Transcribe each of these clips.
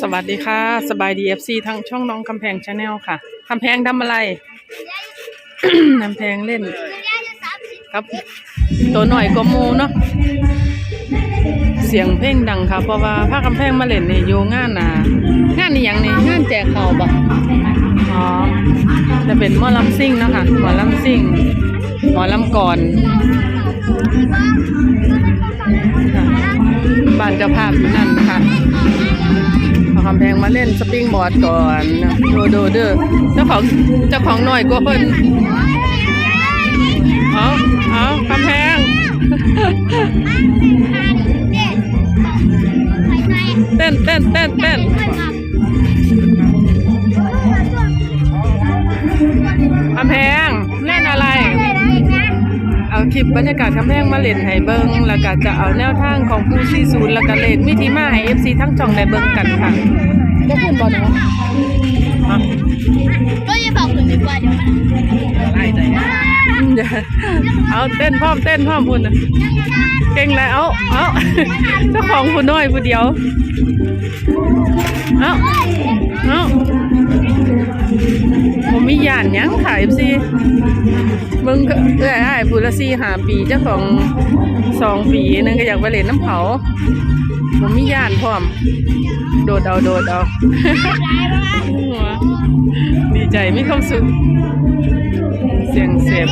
สวัสดีค่ะ สบายดีเอฟซีทั้งช่องน้องคำแพงชาแนลค่ะคำแพงทำอะไร คำแพงเล่นครับ ตัวหน่อยก็มูเนาะเสียงเพลงดังค่ะเพราะว่าภาคคำแพงมาเล่นนี่อยู่งานน่ะงานนี่ยังนี่งานแจกเขาวบอ๋อจะเป็นหมอลำซิ่งนะคะหมอลำซิ่งหมอลำก่อน บ้านเจ้าภาพอยู่นั่นค่ะเอาคำแพงมาเล่นสปริงบอร์ดก่อนดูดูเด้อเจ้าของเจ้าของหน่อยกว่าเพิ่นเอาเอาคำแพงเต้นเต้นเต้นเต้นคำแพง ลิปบรรยากาศคำแพงมาเล่นให้เบิงแล้วก็จะเอาแนวทางของผู้ซีศูนย์แล้วก็เล่นมิติมาให้เอฟซีทั้งจ่องได้เบิงกันค่ะได้ขึ้นบอลเนาะอะก็จะบอกคุณดีกว่าเดี๋ยวมันไล่ใจเอาเต้นพร้อมเต้นพร้อมพุ่นน่ะเก่งแล้วเอาเอาเจ้าของผู้น้อยผู้เดียวเอาเอา ผมมีย่านยังค่ะ FC มึงก็เอ้ยอ้ายผู้ละสี่หาปีเจ้าของสองปีนึงก็อยากไปเล่นน้ำเขาผมมีย่านพร้อม โดดเอาโดดเอาดีใจมีความสุขเสียงเสพ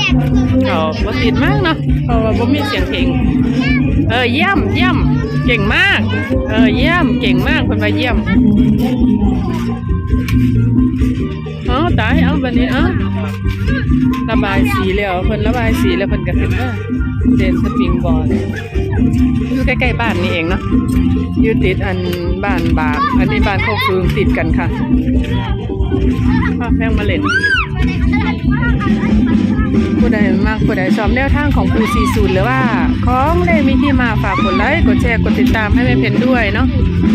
เขาบ่ติดมากเนาะเพราะว่าบ่มีเสียงเพลงเออเยี่ยมเยี่ยมเก่งมาก เออเยี่ยมเก่งมากคนไปเยี่ยม ตายเอาบัดนี้เอาระบายสีแล้วเพิ่นระบายสีแล้วเพิ่นก็ขึ้นมาเด่นสปริงบอลอยู่ใกล้ๆบ้านนี่เองเนาะอยู่ติดอันบ้านบาปอันนี้บ้านโคกฟืงติดกันค่ะพาแมงมาเล่น ผู้ใดมากผู้ใดชอบแนวทางของปูซีซูนหรือว่า ของได้มีที่มาฝากกดไลค์กดแชร์กดติดตามให้แม่เพนด้วยเนาะ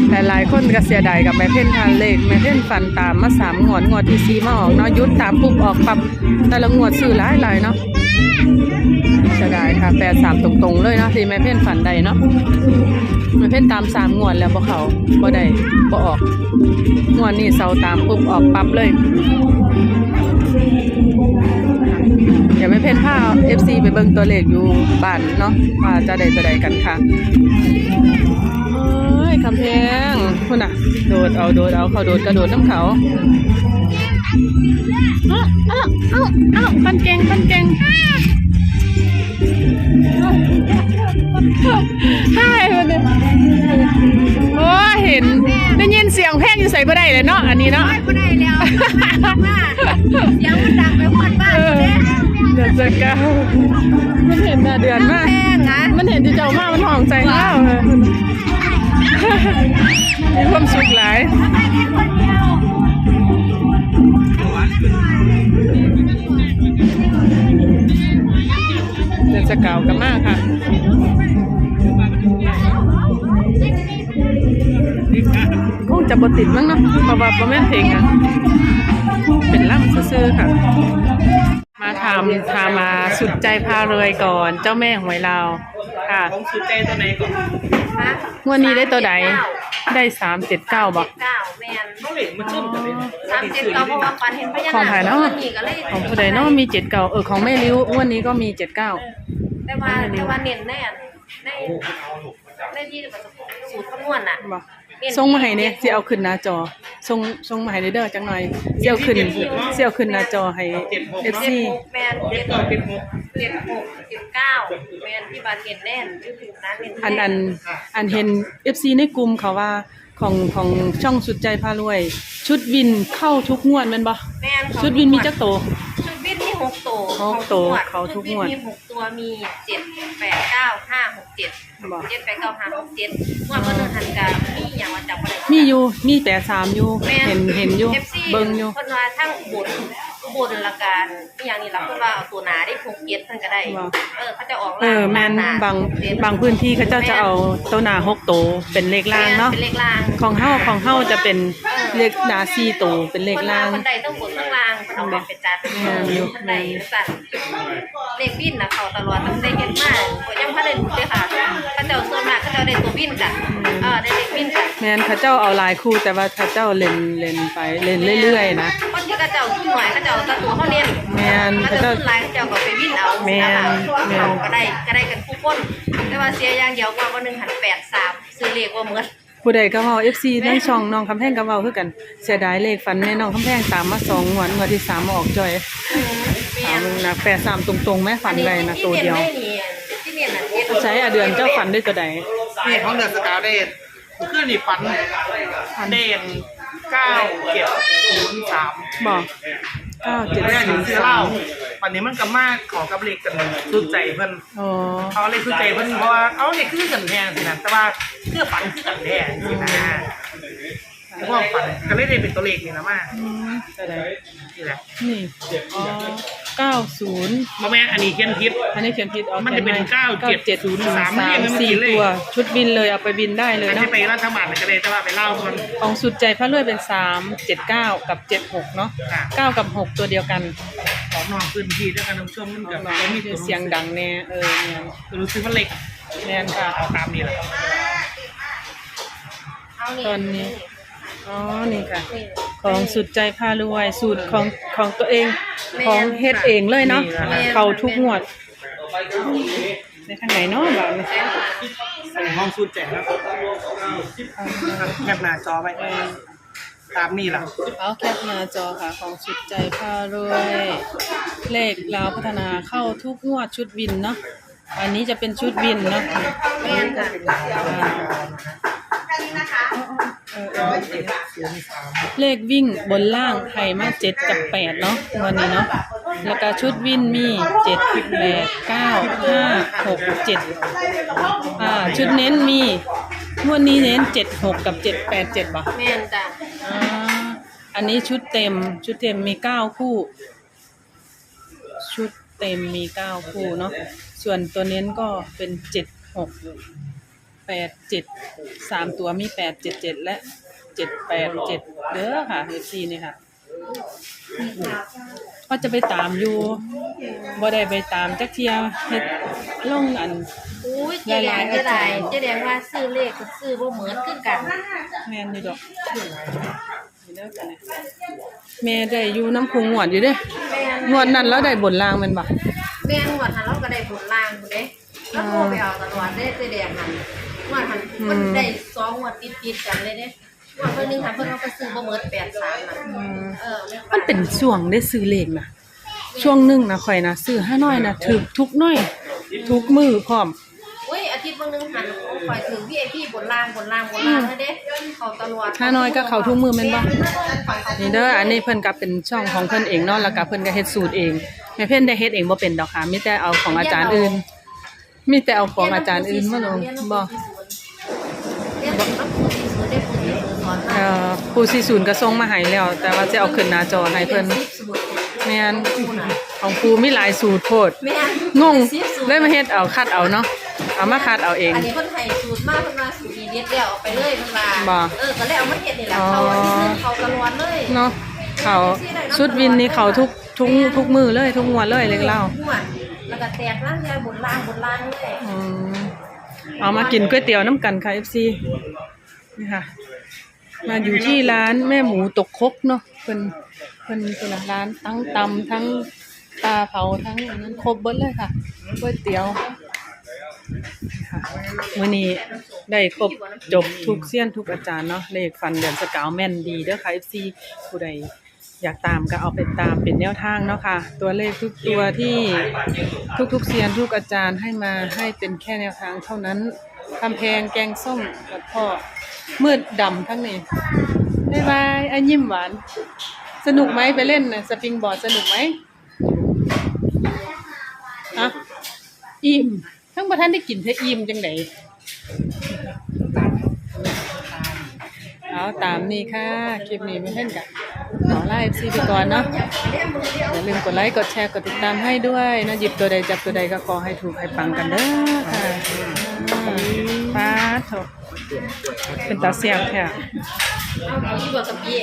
แต่หลายคนก็เสียดายกับแม่เพนทานเลขแม่เพนฟันตามมาสามงวดงวดที่ซีมาออกเนาะยุดตามปุ๊บออกปับแต่ละงวดซื้อหลายหลายเนาะเสียดายค่ะแปดสามตรงๆเลยเนาะที่แม่เพนฝันใดเนาะแม่เพนตามสามงวดแล้วบ่เขาบ่ได้บ่ออกงวดนี้เสาตามปุ๊บออกปับเลย อย่าไม่เพ่นผ้า FC ไปเบิ่งตัวเลขอยู่บ้านเนาะว่าจะได้จะได้กันค่ะเอ้ยคำแพงคุณน่ะ โดดเอาโดดเอาเขาโดดกระโดดน้ำเขาเอ้าเอ้าเอาเอาปันเก่งปันเก่งใช่คนนี้โอ้เห็นได้ยินเสียงเพลงอยู่ใส่บ่ได้เลยเนาะอันนี้เนาะไม่ได้แล้วมาเสียงมันดังไปหมดบ้าน จะก้าวมันเห็นน่ะเดือนมากแพงนะมันเห็นที่เจ้ามากมันห่องใจเล่าเลยมีความสุขหลายเดือนจะเก่ากันมากค่ะคงจะบติดมั้งเนาะเพราะว่าประแม่นเพลงอะเป็นล่ำซื่อๆค่ะ มาทำทามาสุดใจพาเลยก่อน เจ้าแม่หวยลาวค่ะของสุดใจตัวไหนก่อนงวดนี้ได้ตัวใดได้สามเจ็ดเก้าบอกเก้าแมนเขาเหล็กมันชนกันเลยสามเจ็ดเก้าเพราะว่าปันเห็นพญาของนาไผ่คเนาะ นี่ก็เลยของผู้ใดเนาะมีเจ็ดเก้าเออของแม่ริ้วงวดนี้ก็มีเจ็ดเก้าแต่ว่าแต่ว่าเน้นแน่นในในที่สูตรคำนวณน่ะบอกส่งมาให้เนี่ยสิเอาขึ้นหน้าจอ ส่งส่งมาให้เด้อจังหน่อยเสี่ยวขึ้นเสี่ยวขึ้นหน้าจอให้เอฟเจ็ซีดหกแมนเจ็เจ็ดดเก้าเจ็ดหกเจ็ดหกเจ็ดเก้าแมนที่บานเน้นแน่นที่ถึงนั้นเน้นอันอันอันเห็นเอฟซีในกลุ่มเขาว่าของของช่องสุดใจพารวย ชุดวินเข้าทุกงวดแมันบ่แมนของชุดวินมีจักโตชุดวินมี หกตัวหกตัวของเขาทุกงวดชุวินมีหกตัวมีเจ็ดแปดเก้าห้าหกเจ็ดบ่เจ็ดแปดเก้าห้าหกเจ็ดงวดวันนึงหันกามีอย่างว่าจับอะไรมีอยู่มีแต่สามอยู่แม่เห็นเห็นอยู่ FC เบิ่งอยู่คนว่าทั้งอุบล อุบลละการอหย่างนี้ล่ะเพิ่นว่าเอาตัวหนาได้หกเจ็ดเพิ่นก็ได้ว่าเออเขาจะออกเออแมนหน้บางหกเจ็ดบางพื้นที่เขาเจ้าจะเอาตัวหนาหกโตวเป็นเลขล่างเนาะเป็นเลขล่าง ของเฮาของเฮาจะเป็นเลขหนาสี่โตวเป็นเลขล่าง คนใดต้องบนข้างล่างคนเอาไปจัดแม่นอยู่คนใดสั่นเลขวินนะเขาตลอดตั้งแต่เห็นมาก็ยังบ่ได้รู้เลยค่ะ ได้ตัววินจ้ะเออได้เลขวินจ้ะแม่นเขาเจ้าเอาหลายคู่แต่ว่าเขาเจ้าเล่นเล่นไปเล่นเรื่อยๆนะคนที่เขาเจ้าขึ้นหน่อยเขาเจ้าตะตัวเขาเน้นแม่นเขาเจ้าขึ้นหลายเขาเจ้าก็ไปวินเอาแม่นนะคะแม่นเขาก็ได้ก็ได้กันทุกคนแต่ว่าเสียอย่างเดียวว่าวันหนึงหัน83ซื้อเลขว่าเหมือนผู้ใดก็เว้า FC ในช่องน้องคำแพงก็เว้าคือกัน เสียดายเลขฝันในน้องคำแพงตามมาสองงวดงวดที่สามมาออกจอยแม่ถามนมึงนะ83ตรงๆแม่ฝันได้นะตัวเดียวที่เนี่ยน่ะเจ็ดใช้อะเดือนเจ้าฝันได้ตัวใด นี่ของเดือนสกาวเดนคือนี่ฝันเด่นเก้าเจ็ดศูนย์สามบอกเก้าเจ็ดแรกศูถึนงย์ซื้อเหสาล้ามวันนี้มันก็มากขอกับเล็กกันสุดใจเพิ่นอ๋อเขาเลยสุดใจเพิ่นเพราะว่าเอาเล็กคือกันแทนสินะแต่ว่าเพื่อฝันคือกันแทนสินะพวกฝันก็เลยได้เป็นตัวเลขนี่นะมาอืมตัวใดนี่แหละนี่อ๋อ เก้าศูนย์มาแม่อันนี้เขียนผิด อันนี้เขียนผิดอ๋อมันจะเป็นขียให้เก้าเจ็ดเจ็ดศูศูนนย์ย์สาสามมเรียงกันสี่เลยตัวชุดบินเลยเอาไปบินได้เลยอันเนาะนี้ไปรัฐบาลก็เลยแต่ว่าไปเล่าคนของสุดใจพระรวยเป็นสามเจ็ดเก้ากับเจ็ดหกเนาะค่ะเก้ากับหกตัวเดียวกันของนอกพื้นที่ด้วยกันท่านผู้ชมมันกับเรามีเสียงดังแน่เออเนี่ยรู้สึกว่าเล็กแน่นค่ะ เอาตามนี้แหละเอานี่ตอนนี้ อ๋อ นี่ค่ะ นี่ ของสุดใจพารวย สูตรของของตัวเองของเฮ็ดเองเลยเนาะแม่นเขาทุกงวดในทางไหนเนาะบ้างใส่ห้องสูตรแจกแล้วแคปหน้าจอไปตามนี่แหละเอาแคปหน้าจอค่ะ ของสุดใจพารวย เลขลาวพัฒนาเข้าทุกงวดชุดวินเนาะอันนี้จะเป็นชุดวินเนาะแม่นค่ะ เออเออเลขวิ่งบนล่างไทยมาเจ็ดกับแปดเนาะวันนี้เนาะแล้วก็ชุดวินมีเจ็ดแปดเก้าห้าหกเจ็ดอ่าชุดเน้นมีงวดนี้เน้นเจ็ดหกกับเจ็ดแปดเจ็ดป่ะแม่นจ้ะอ่าอันนี้ชุดเต็มชุดเต็มมีเก้าคู่ ชุดเต็มมีเก้าคู่เนาะส่วนตัวเน้นก็เป็นเจ็ดหก แปดเจ็ดสามตัวมีแปดเจ็ดเจ็ดและเจ็ดแปดเจ็ดเด้อค่ะเอฟซีนี่ค่ะก็จะไปตามอยู่บ่ได้ไปตามจักเทียเฮ็ดลงอัน อุ้ยเจ๊แดงเจ๊แดงเจ๊แดงว่าซื้อเลขก็ซื้อบ่เหมือนคือกันแม่นอยู่ดอกนี่เด้อกันนะแม่ได้อยู่น้ำคงหวดอยู่เด้แม่นงวดนั้นแล้วได้บนล่างแมันบ่แม่นหวดหันเราก็ได้ผลล่างพุ่นเด้แล้วโทรไปเอาตลอดเด้เจ๊แดงหันห วดหันมันได้สองหวดติดๆกันเลยเด้หวดเพิ่นนึงหันเพิ่นเอาไปซื้อบ่เหมือน83น่ะเออแมันเป็นช่วงได้ซื้อเลขนะช่วงหนึงนะข่อยนะซื้อห้าน้อยนะถูกทุกน้อยทุกมือพร้อม อุ้ยอาทิตย์บางนึงหันปล่อยถึง VIP บนล่างบนล่างบนล่างเลยเด้เขาตลอด ห้าน้อยก็เข้าทุกมือแม่นบ่ปล่อยเขานี่เด้ออันนี้เพิ่นก็เป็นช่องของเพิ่นเองเนาะแล้วก็เพิ่นก็เฮ็ดสูตรเองแม่เพิ่นได้เฮ็ดเองบ่เป็นดอกค่ะมีแต่เอาของอาจารย์อื่น มีแต่เอาของอาจารย์อื่นมาลงบ่ เรียนต้องครูที่ศูนย์ได้ครูที่ศูนย์สอนเอ่อผู้สิศูนย์ก็ส่งมาให้แล้ว แต่ว่าจะเอาขึ้นหน้าจอให้เพิ่นแม่นของครูมีหลายสูตรโพดแม่งงเลยมาเฮ็ดเอาคัดเอาเนาะเอามาคัดเอาเองอันนี้เพิ่นให้สูตรมากเพิ่นมาสูตรนี้เด็ดแล้วเอาไปเลยเพิ่นว่าบ่เออก็เลยเอามาเฮ็ดนี่แหละเขาอันนี้คือเขาตลอดเลยเนาะเขาชุดวินนี่เขาทุกทุกทุกมือเลย ทุกงวดเลยเล็กเล่าม่วนแล้วก็แตกล่างยายบนล่างบนล่างเลยอืม เอามากินก๋วยเตี๋ยวน้ำกันค่ะ FC นี่ค่ะ มาอยู่ที่ร้านแม่หมูตกคกเนาะเพิ่นเพิ่นเป็นร้านทั้งตำทั้งปลาเผาทั้งอันนั้นครบเบิดเลยค่ะก๋วยเตี๋ยวค่ะมื้อนี้ได้ครบจบทุกเสี้ยนทุกอาจารย์เนาะเลขฟันเดือนสกาวแม่นดีเด้อค่ะ FC ผู้ใด อยากตามก็เอาไปตามเป็นแนวทางเนาะค่ะ ตัวเลขทุกตัวที่ทุกๆเซียนทุกอาจารย์ให้มาให้เป็นแค่แนวทางเท่านั้นคำแพงแกงส้มกับพ่อมืดดำทั้งนี้บ๊ายบายอันยิ้มหวาน สนุกไหมไปเล่นนะสปริงบอร์ดสนุกไหมอะอิ่มทั้งประท่านได้กินเธออิ่มจังไหน เอาตามนี่ค่ะ คลิปนี้ไม่เท่นกันขอไลฟ์ซีไปก่อนเนาะอย่าลืมกดไลค์กดแชร์กดติดตามให้ด้วยนะหยิบตัวใดจับตัวใดก็ขอให้ถูกให้ปังกันเด้อค่ะป้าถกเป็นตาเสียบแท้เอาอยู่กับกับพี่